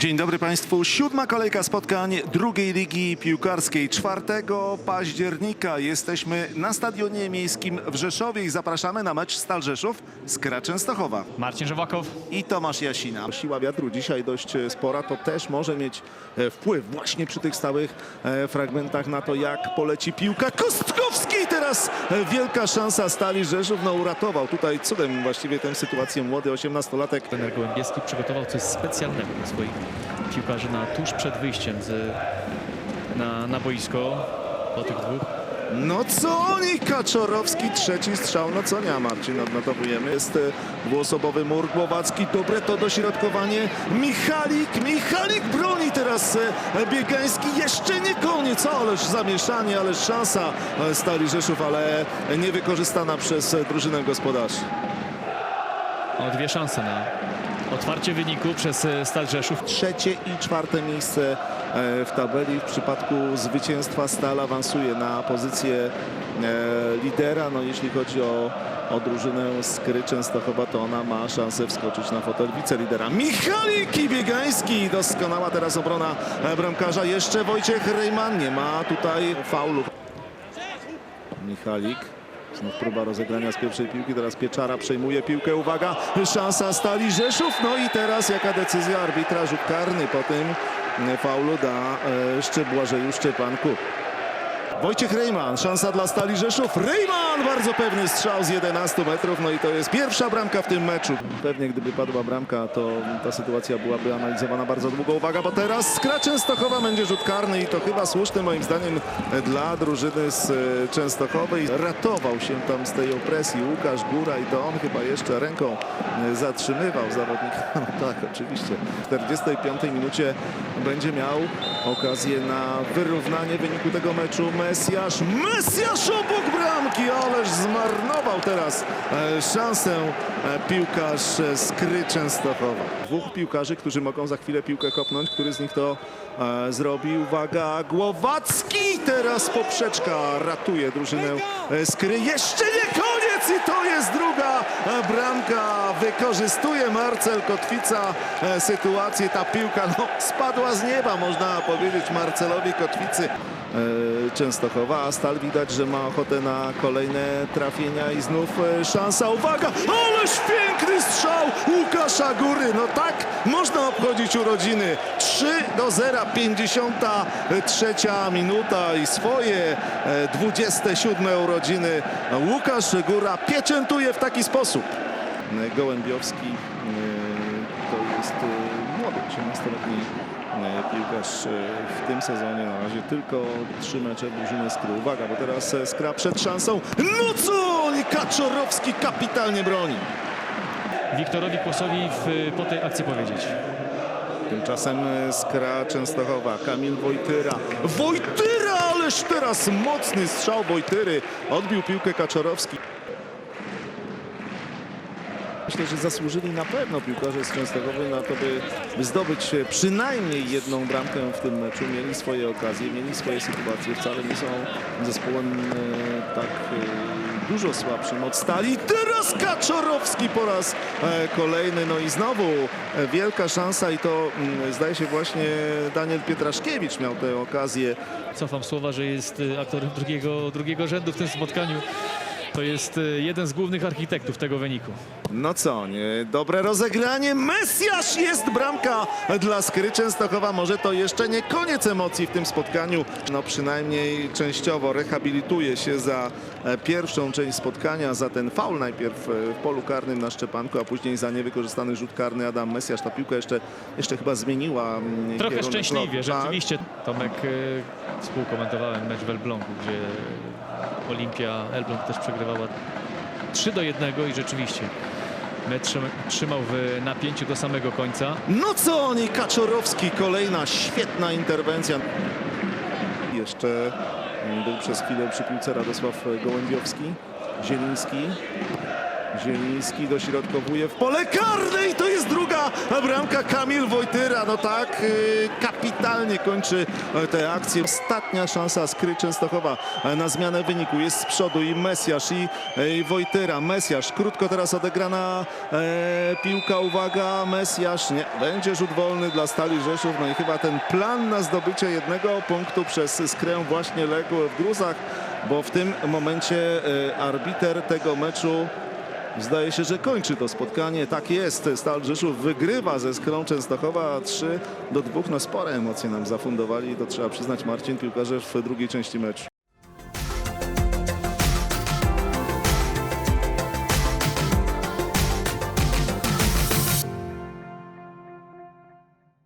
Dzień dobry Państwu. Siódma kolejka spotkań drugiej ligi piłkarskiej. 4 października jesteśmy na stadionie miejskim w Rzeszowie i zapraszamy na mecz Stal Rzeszów z Kra Częstochowa. Marcin Żowakow. I Tomasz Jasina. Siła wiatru dzisiaj dość e, spora, to też może mieć e, wpływ właśnie przy tych stałych e, fragmentach na to, jak poleci piłka. Kostkowski teraz wielka szansa Stali Rzeszów. No uratował tutaj cudem właściwie tę sytuację młody 18-latek. Trener Gołębieski przygotował coś specjalnego dla swoich piłkarzy na tuż przed wyjściem z, na, na boisko po tych dwóch. No co oni? Kaczorowski, trzeci strzał. No co nie, Marcin, odnotowujemy. Jest e, dwuosobowy mur Głowacki. Dobre to dośrodkowanie. Michalik, Michalik broni teraz e, Biegański. Jeszcze nie koniec. Ależ zamieszanie, ależ szansa e, Stali Rzeszów, ale niewykorzystana przez e, drużynę gospodarzy. O dwie szanse na otwarcie wyniku przez e, Stal Rzeszów. Trzecie i czwarte miejsce e, w tabeli. W przypadku zwycięstwa Stal awansuje na pozycję e, lidera. No, jeśli chodzi o, o drużynę z Kry Częstochowa, to ona ma szansę wskoczyć na fotel wicelidera. Michalik Biegański. Doskonała teraz obrona bramkarza. Jeszcze Wojciech Rejman. Nie ma tutaj faulu. Michalik. Znów próba rozegrania z pierwszej piłki. Teraz Pieczara przejmuje piłkę. Uwaga, szansa Stali Rzeszów. No i teraz jaka decyzja arbitra? Rzut karny po tym faulu da e, Szczep Błażeju Szczepanku. Wojciech Rejman, szansa dla Stali Rzeszów. Rejman, bardzo pewny strzał z 11 metrów. No i to jest pierwsza bramka w tym meczu. Pewnie gdyby padła bramka, to ta sytuacja byłaby analizowana bardzo długo. Uwaga, bo teraz z Częstochowa będzie rzut karny i to chyba słuszny moim zdaniem dla drużyny z e, Częstochowej. Ratował się tam z tej opresji Łukasz Góra i to on chyba jeszcze ręką e, zatrzymywał zawodnika. No tak, oczywiście. W 45 minucie będzie miał okazję na wyrównanie wyniku tego meczu. Mesjasz, Mesjasz obok bramki, ależ zmarnował teraz e, szansę e, piłkarz e, z Kry Częstochowa. Dwóch piłkarzy, którzy mogą za chwilę piłkę kopnąć, który z nich to e, zrobi. Uwaga, Głowacki, teraz poprzeczka ratuje drużynę e, z Kry. Jeszcze nie koniec i to jest druga e, bramka. Wykorzystuje Marcel Kotwica e, sytuację. Ta piłka no, spadła z nieba, można powiedzieć Marcelowi Kotwicy. E, Częstochowa, a Stal widać, że ma ochotę na kolejne trafienia i znów szansa. Uwaga, ależ piękny strzał Łukasza Góry. No tak można obchodzić urodziny. 3 do 0, 53 minuta i swoje e, 27 urodziny Łukasz Góra pieczętuje w taki sposób. E, Gołębiowski e, to jest e, młody, 18-letni e, piłkarz e, w tym sezonie. Na razie tylko trzy mecze drużyny Skry. Uwaga, bo teraz e, Skra przed szansą. No co? oni? Kaczorowski kapitalnie broni. Wiktorowi Kłosowi w, po tej akcji powiedzieć. Tymczasem e, Skra Częstochowa, Kamil Wojtyra. Wojtyra, ależ teraz mocny strzał Wojtyry. Odbił piłkę Kaczorowski. Myślę, że zasłużyli na pewno piłkarze z Częstochowy na to, by, by zdobyć e, przynajmniej jedną bramkę w tym meczu. Mieli swoje okazje, mieli swoje sytuacje. Wcale nie są zespołem e, tak e, dużo słabszym od Stali. Teraz Kaczorowski po raz e, kolejny. No i znowu e, wielka szansa i to mm, zdaje się właśnie Daniel Pietraszkiewicz miał tę okazję. Cofam słowa, że jest y, aktorem drugiego, drugiego rzędu w tym spotkaniu. To jest y, jeden z głównych architektów tego wyniku. No co, nie, dobre rozegranie. Mesjasz jest bramka dla Skry Częstochowa. Może to jeszcze nie koniec emocji w tym spotkaniu. No przynajmniej częściowo rehabilituje się za e, pierwszą część spotkania, za ten faul najpierw e, w polu karnym na Szczepanku, a później za niewykorzystany rzut karny Adam Mesjasz. Ta piłka jeszcze, jeszcze chyba zmieniła mm, Trochę szczęśliwie, lotu. Rzeczywiście. Tomek, y, współkomentowałem mecz w Elblągu, gdzie Olimpia Elbląg też przegrywała 3 do 1 i rzeczywiście mecz trzyma- trzymał w napięciu do samego końca. No co oni, Kaczorowski, kolejna świetna interwencja. Jeszcze był przez chwilę przy piłce Radosław Gołębiowski, Zieliński. Zieliński dośrodkowuje w pole karne i to jest druga bramka Kamil Wojtyra. No tak, y, kapitalnie kończy e, tę akcję. Ostatnia szansa Skry Częstochowa e, na zmianę wyniku. Jest z przodu i Mesjasz i, Wojtyra. Mesjasz, krótko teraz odegrana e, piłka, uwaga, Mesjasz, nie, będzie rzut wolny dla Stali Rzeszów. No i chyba ten plan na zdobycie jednego punktu przez Skrę właśnie legł w gruzach, bo w tym momencie arbiter tego meczu Zdaje się, że kończy to spotkanie. Tak jest. Stal Rzeszów wygrywa ze Skrą Częstochowa 3 do 2. No spore emocje nam zafundowali. To trzeba przyznać Marcin piłkarze w drugiej części meczu.